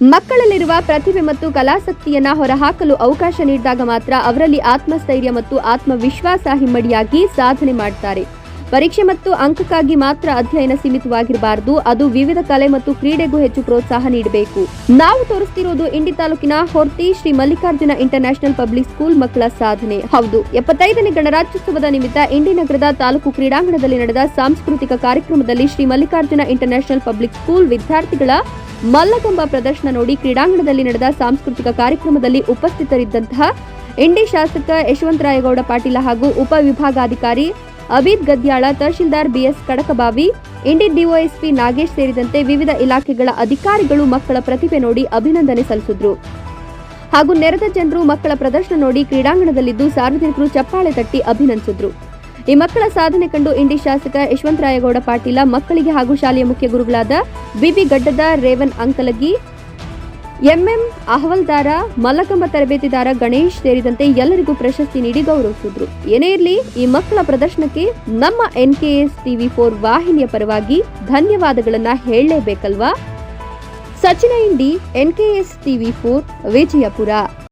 ಮಕ್ಕಳಲ್ಲಿರುವ ಪ್ರತಿಭೆ ಮತ್ತು ಕಲಾಸಕ್ತಿಯನ್ನ ಹೊರಹಾಕಲು ಅವಕಾಶ ನೀಡಿದಾಗ ಮಾತ್ರ ಅವರಲ್ಲಿ ಆತ್ಮಸ್ಥೈರ್ಯ ಮತ್ತು ಆತ್ಮವಿಶ್ವಾಸ ಹಿಮ್ಮಡಿಯಾಗಿ ಸಾಧನೆ ಮಾಡ್ತಾರೆ. ಪರೀಕ್ಷೆ ಮತ್ತು ಅಂಕಕ್ಕಾಗಿ ಮಾತ್ರ ಅಧ್ಯಯನ ಸೀಮಿತವಾಗಿರಬಾರದು. ಅದು ವಿವಿಧ ಕಲೆ ಮತ್ತು ಕ್ರೀಡೆಗೂ ಹೆಚ್ಚು ಪ್ರೋತ್ಸಾಹ ನೀಡಬೇಕು. ನಾವು ತೋರಿಸ್ತಿರೋದು ಇಂಡಿ ತಾಲೂಕಿನ Horti Shri Mallikarjuna international public school ಮಕ್ಕಳ ಸಾಧನೆ. ಹೌದು, ಎಪ್ಪತ್ತೈದನೇ ಗಣರಾಜ್ಯೋತ್ಸವದ ನಿಮಿತ್ತ ಇಂಡಿ ನಗರದ ತಾಲೂಕು ಕ್ರೀಡಾಂಗಣದಲ್ಲಿ ನಡೆದ ಸಾಂಸ್ಕೃತಿಕ ಕಾರ್ಯಕ್ರಮದಲ್ಲಿ Shri Mallikarjuna international public school ವಿದ್ಯಾರ್ಥಿಗಳ ಮಲ್ಲಕಂಬ ಪ್ರದರ್ಶನ ನೋಡಿ ಕ್ರೀಡಾಂಗಣದಲ್ಲಿ ನಡೆದ ಸಾಂಸ್ಕೃತಿಕ ಕಾರ್ಯಕ್ರಮದಲ್ಲಿ ಉಪಸ್ಥಿತರಿದ್ದಂತಹ ಇಂಡಿ ಶಾಸಕ ಯಶವಂತರಾಯಗೌಡ ಪಾಟೀಲ ಹಾಗೂ ಉಪವಿಭಾಗಾಧಿಕಾರಿ Abid Gadyal, tahsildar B S Kadakbavi, Indi DYSP Nagesh ಸೇರಿದಂತೆ ವಿವಿಧ ಇಲಾಖೆಗಳ ಅಧಿಕಾರಿಗಳು ಮಕ್ಕಳ ಪ್ರತಿಭೆ ನೋಡಿ ಅಭಿನಂದನೆ ಸಲ್ಲಿಸಿದ್ರು. ಹಾಗೂ ನೆರೆದ ಜನರು ಮಕ್ಕಳ ಪ್ರದರ್ಶನ ನೋಡಿ ಕ್ರೀಡಾಂಗಣದಲ್ಲಿದ್ದು ಸಾರ್ವಜನಿಕರು ಚಪ್ಪಾಳೆ ತಟ್ಟಿ ಅಭಿನಂದಿಸಿದ್ರು. ಈ ಮಕ್ಕಳ ಸಾಧನೆ ಕಂಡು ಇಂಡಿ ಶಾಸಕ ಯಶವಂತರಾಯಗೌಡ ಪಾಟೀಲ, ಮಕ್ಕಳಿಗೆ ಹಾಗೂ ಶಾಲೆಯ ಮುಖ್ಯ ಗುರುಗಳಾದ B B Gaddad, Revan Ankalagi M M Ahavaldar, mallakhamb ತರಬೇತಿದಾರ Ganesh ಸೇರಿದಂತೆ ಎಲ್ಲರಿಗೂ ಪ್ರಶಸ್ತಿ ನೀಡಿ ಗೌರವಿಸಿದ್ರು. ಏನೇ ಇರಲಿ, ಈ ಮಕ್ಕಳ ಪ್ರದರ್ಶನಕ್ಕೆ ನಮ್ಮ ಎನ್ಕೆಎಸ್ ಟಿವಿ ಫೋರ್ ವಾಹಿನಿಯ ಪರವಾಗಿ ಧನ್ಯವಾದಗಳನ್ನ ಹೇಳಲೇಬೇಕಲ್ವಾ? Sachin Indi, N K S TV four Vijayapura.